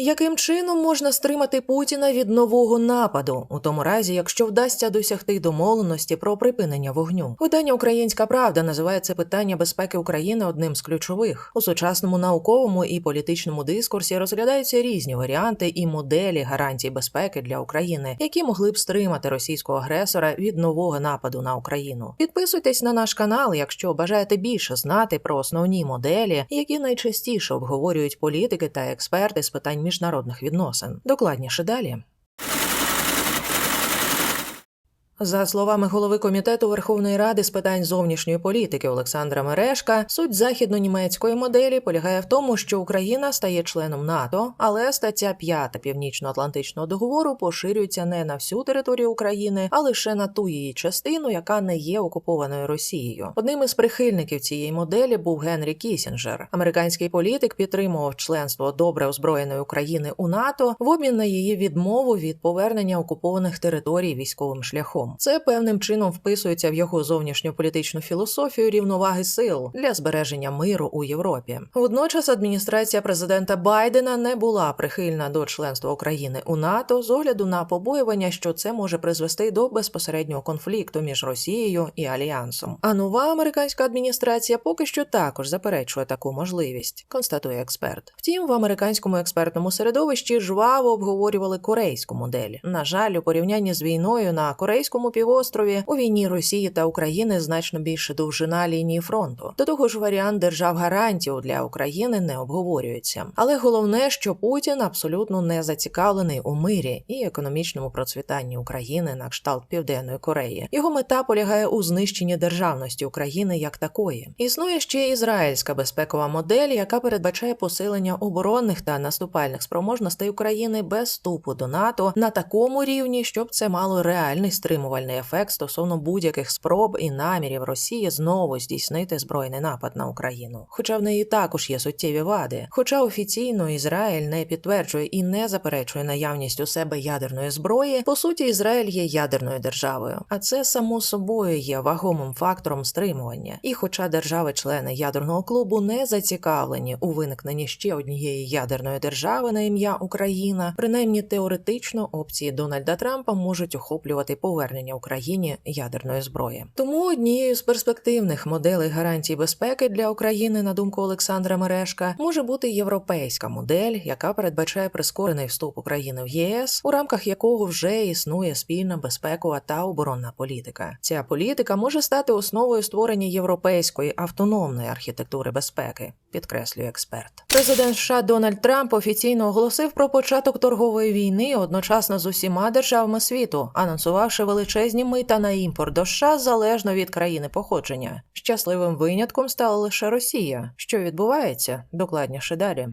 Яким чином можна стримати Путіна від нового нападу, у тому разі, якщо вдасться досягти домовленості про припинення вогню? Видання Українська Правда називає це питання безпеки України одним з ключових у сучасному науковому і політичному дискурсі розглядаються різні варіанти і моделі гарантій безпеки для України, які могли б стримати російського агресора від нового нападу на Україну. Підписуйтесь на наш канал, якщо бажаєте більше знати про основні моделі, які найчастіше обговорюють політики та експерти з питань міжнародних відносин. Докладніше далі. За словами голови комітету Верховної Ради з питань зовнішньої політики Олександра Мерешка, суть західно-німецької моделі полягає в тому, що Україна стає членом НАТО, але стаття 5 Північно-Атлантичного договору поширюється не на всю територію України, а лише на ту її частину, яка не є окупованою Росією. Одним із прихильників цієї моделі був Генрі Кісінджер. Американський політик підтримував членство добре озброєної України у НАТО в обмін на її відмову від повернення окупованих територій військовим шляхом. Це певним чином вписується в його зовнішньополітичну філософію рівноваги сил для збереження миру у Європі. Водночас адміністрація президента Байдена не була прихильна до членства України у НАТО з огляду на побоювання, що це може призвести до безпосереднього конфлікту між Росією і Альянсом. А нова американська адміністрація поки що також заперечує таку можливість, констатує експерт. Втім, в американському експертному середовищі жваво обговорювали корейську модель. На жаль, у порівнянні з війною на корейському півострові у війні Росії та України значно більше довжина лінії фронту. До того ж, варіант держав гарантів для України не обговорюється. Але головне, що Путін абсолютно не зацікавлений у мирі і економічному процвітанні України на кшталт Південної Кореї. Його мета полягає у знищенні державності України як такої. Існує ще ізраїльська безпекова модель, яка передбачає посилення оборонних та наступальних спроможностей України без вступу до НАТО на такому рівні, щоб це мало реальний стримувальний ефект стосовно будь-яких спроб і намірів Росії знову здійснити збройний напад на Україну. Хоча в неї також є суттєві вади. Хоча офіційно Ізраїль не підтверджує і не заперечує наявність у себе ядерної зброї, по суті, Ізраїль є ядерною державою, а це само собою є вагомим фактором стримування. І хоча держави-члени ядерного клубу не зацікавлені у виникненні ще однієї ядерної держави на ім'я Україна, принаймні теоретично опції Дональда Трампа можуть охоплювати повернення Україні ядерної зброї. Тому однією з перспективних моделей гарантій безпеки для України, на думку Олександра Мерешка, може бути європейська модель, яка передбачає прискорений вступ України в ЄС, у рамках якого вже існує спільна безпекова та оборонна політика. Ця політика може стати основою створення європейської автономної архітектури безпеки, підкреслює експерт. Президент США Дональд Трамп офіційно оголосив про початок торгової війни одночасно з усіма державами світу, анонсувавши величезні мита на імпорт до США залежно від країни походження. Щасливим винятком стала лише Росія. Що відбувається? Докладніше далі.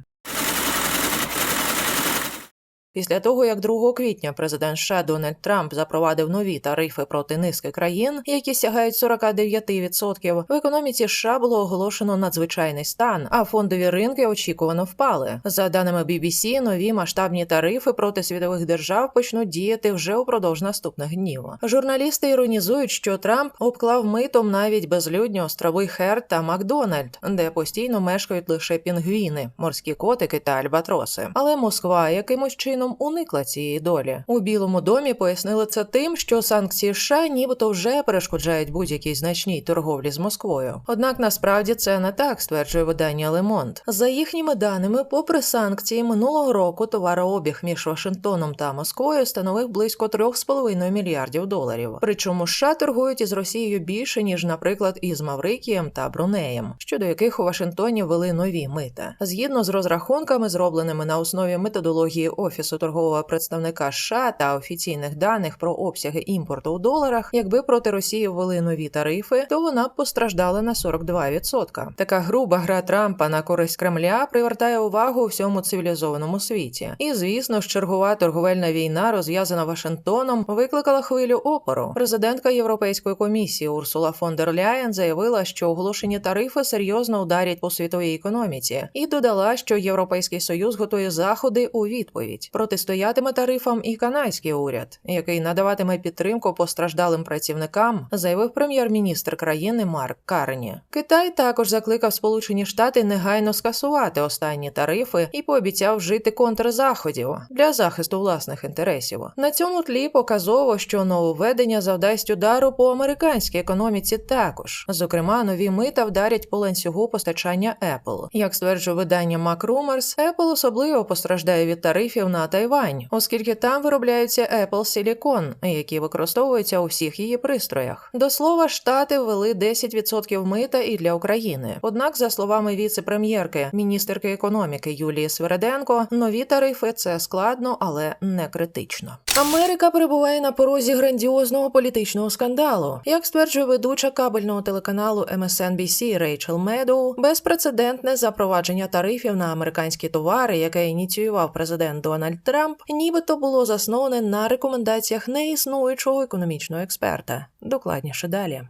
Після того, як 2 квітня президент США Дональд Трамп запровадив нові тарифи проти низки країн, які сягають 49%, в економіці США було оголошено надзвичайний стан, а фондові ринки очікувано впали. За даними BBC, нові масштабні тарифи проти світових держав почнуть діяти вже упродовж наступних днів. Журналісти іронізують, що Трамп обклав митом навіть безлюдні острови Хер та Макдональд, де постійно мешкають лише пінгвіни, морські котики та альбатроси. Але Москва якимось чином уникла цієї долі. У Білому домі пояснили це тим, що санкції США нібито вже перешкоджають будь-якій значній торговлі з Москвою. Однак насправді це не так, стверджує видання Лемонт. За їхніми даними, попри санкції минулого року товарообіг між Вашингтоном та Москвою становив близько 3,5 мільярдів доларів. Причому США торгують із Росією більше ніж, наприклад, із Маврикієм та Брунеєм, щодо яких у Вашингтоні ввели нові мита. Згідно з розрахунками, зробленими на основі методології офісу торгового представника США та офіційних даних про обсяги імпорту у доларах, якби проти Росії ввели нові тарифи, то вона б постраждала на 42%. Така груба гра Трампа на користь Кремля привертає увагу всьому цивілізованому світі. І звісно ж, чергова торговельна війна, розв'язана Вашингтоном, викликала хвилю опору. Президентка Європейської комісії Урсула фон дер Ляєн заявила, що оголошені тарифи серйозно ударять по світовій економіці, і додала, що Європейський союз готує заходи у відповідь. Про протистоятиме тарифам і канадський уряд, який надаватиме підтримку постраждалим працівникам, заявив прем'єр-міністр країни Марк Карні. Китай також закликав Сполучені Штати негайно скасувати останні тарифи і пообіцяв вжити контрзаходів для захисту власних інтересів. На цьому тлі показово, що нововведення завдасть удару по американській економіці також. Зокрема, нові мита вдарять по ланцюгу постачання Apple. Як стверджує видання MacRumors, Apple особливо постраждає від тарифів на Тайвань, оскільки там виробляються Apple Silicon, які використовуються у всіх її пристроях. До слова, штати ввели 10% мита і для України. Однак, за словами віце-прем'єрки, міністерки економіки Юлії Свереденко, нові тарифи це складно, але не критично. Америка перебуває на порозі грандіозного політичного скандалу. Як стверджує ведуча кабельного телеканалу MSNBC Рейчел Медоу, безпрецедентне запровадження тарифів на американські товари, яке ініціював президент Дональд Трамп, нібито було засноване на рекомендаціях неіснуючого економічного експерта. Докладніше далі.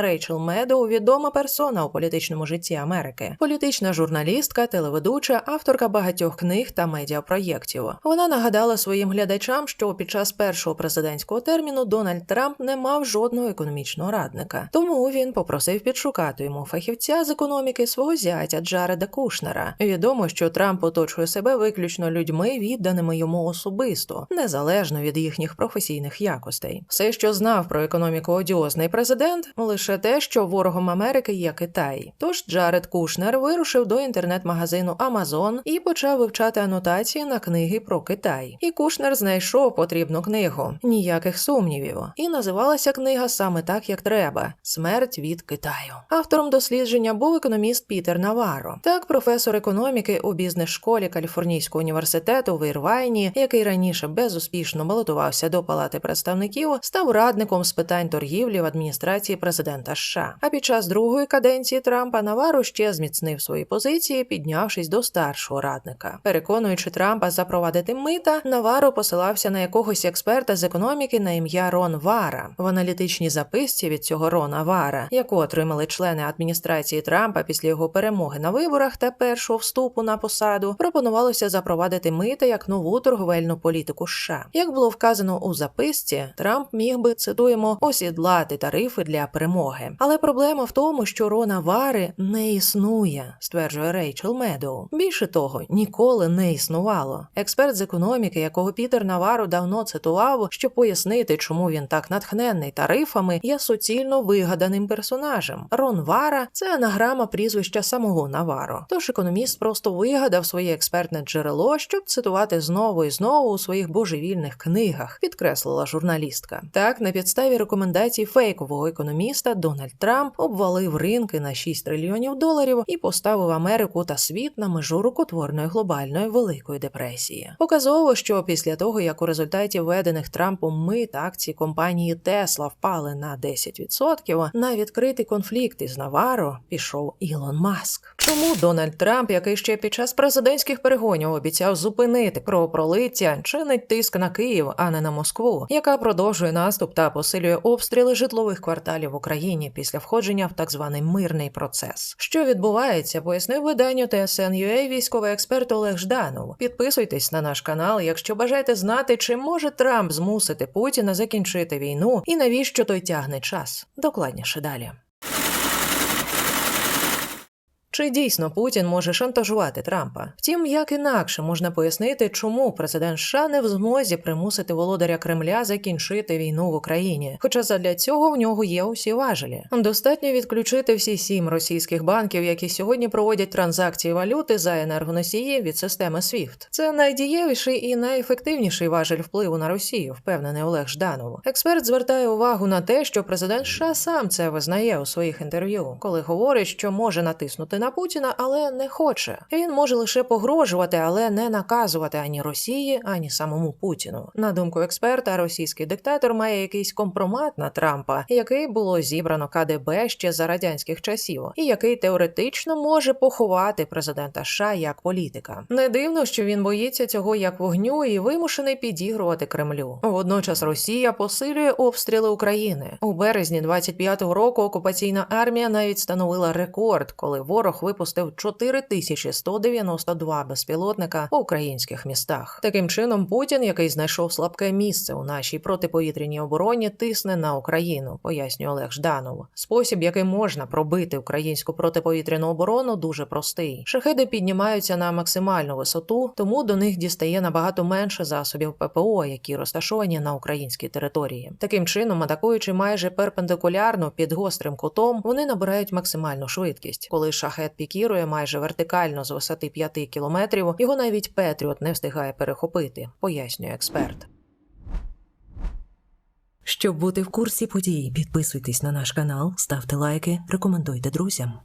Рейчел Медоу відома персона у політичному житті Америки, політична журналістка, телеведуча, авторка багатьох книг та медіапроєктів. Вона нагадала своїм глядачам, що під час першого президентського терміну Дональд Трамп не мав жодного економічного радника, тому він попросив підшукати йому фахівця з економіки свого зятя Джареда Кушнера. Відомо, що Трамп оточує себе виключно людьми, відданими йому особисто, незалежно від їхніх професійних якостей. Все, що знав про економіку одіозний президент, лише лише те, що ворогом Америки є Китай. Тож Джаред Кушнер вирушив до інтернет-магазину Amazon і почав вивчати анотації на книги про Китай. І Кушнер знайшов потрібну книгу, ніяких сумнівів. І називалася книга саме так, як треба: Смерть від Китаю. Автором дослідження був економіст Пітер Наваро. Так, професор економіки у бізнес-школі Каліфорнійського університету в Ірвайні, який раніше безуспішно балотувався до палати представників, став радником з питань торгівлі в адміністрації президента президента США. А під час другої каденції Трампа Наваро ще зміцнив свої позиції, піднявшись до старшого радника. Переконуючи Трампа запровадити мита, Наваро посилався на якогось експерта з економіки на ім'я Рон Вара. В аналітичній записці від цього Рона Вара, яку отримали члени адміністрації Трампа після його перемоги на виборах та першого вступу на посаду, пропонувалося запровадити мита як нову торговельну політику. США. як було вказано у записці, Трамп міг би цитуємо осідлати тарифи для перемоги допомоги. Але проблема в тому, що Рона Вари не існує, стверджує Рейчел Медоу. Більше того, ніколи не існувало. Експерт з економіки, якого Пітер Навару давно цитував, щоб пояснити, чому він так натхненний тарифами, є суцільно вигаданим персонажем. Рон Вара це анаграма прізвища самого Наваро. Тож економіст просто вигадав своє експертне джерело, щоб цитувати знову і знову у своїх божевільних книгах, підкреслила журналістка. Так, на підставі рекомендацій фейкового економіста Дональд Трамп обвалив ринки на 6 трильйонів доларів і поставив Америку та світ на межу рукотворної глобальної великої депресії. Показово, що після того як у результаті введених Трампом мит акції компанії Тесла впали на 10%, на відкритий конфлікт із Наваро пішов Ілон Маск. Чому Дональд Трамп, який ще під час президентських перегонів обіцяв зупинити кровопролиття, чинить тиск на Київ, а не на Москву, яка продовжує наступ та посилює обстріли житлових кварталів в Україні? Після входження в так званий мирний процес. Що відбувається, пояснив виданню TSN.ua військовий експерт Олег Жданов. Підписуйтесь на наш канал, якщо бажаєте знати, чи може Трамп змусити Путіна закінчити війну і навіщо той тягне час. Докладніше далі. Чи дійсно Путін може шантажувати Трампа? Втім, як інакше можна пояснити, чому президент США не в змозі примусити володаря Кремля закінчити війну в Україні? Хоча задля цього в нього є усі важелі. Достатньо відключити всі сім російських банків, які сьогодні проводять транзакції валюти за енергоносії від системи SWIFT. Це найдієвіший і найефективніший важель впливу на Росію, впевнений Олег Жданов. Експерт звертає увагу на те, що президент США сам це визнає у своїх інтерв'ю, коли говорить, що може натиснути на на Путіна, але не хоче. Він може лише погрожувати, але не наказувати ані Росії, ані самому Путіну. На думку експерта, російський диктатор має якийсь компромат на Трампа, який було зібрано КДБ ще за радянських часів, і який теоретично може поховати президента США як політика. Не дивно, що він боїться цього як вогню і вимушений підігрувати Кремлю. Водночас Росія посилює обстріли України у березні 25-го року. Окупаційна армія навіть становила рекорд, коли ворог ворог випустив 4192 безпілотника по українських містах. Таким чином, Путін, який знайшов слабке місце у нашій протиповітряній обороні, тисне на Україну, пояснює Олег Жданов. Спосіб, який можна пробити українську протиповітряну оборону, дуже простий. Шахеди піднімаються на максимальну висоту, тому до них дістає набагато менше засобів ППО, які розташовані на українській території. Таким чином, атакуючи майже перпендикулярно під гострим кутом, вони набирають максимальну швидкість. Коли шахет пікірує майже вертикально з висоти 5 кілометрів, його навіть Петріот не встигає перехопити, пояснює експерт. Щоб бути в курсі подій, підписуйтесь на наш канал, ставте лайки, рекомендуйте друзям.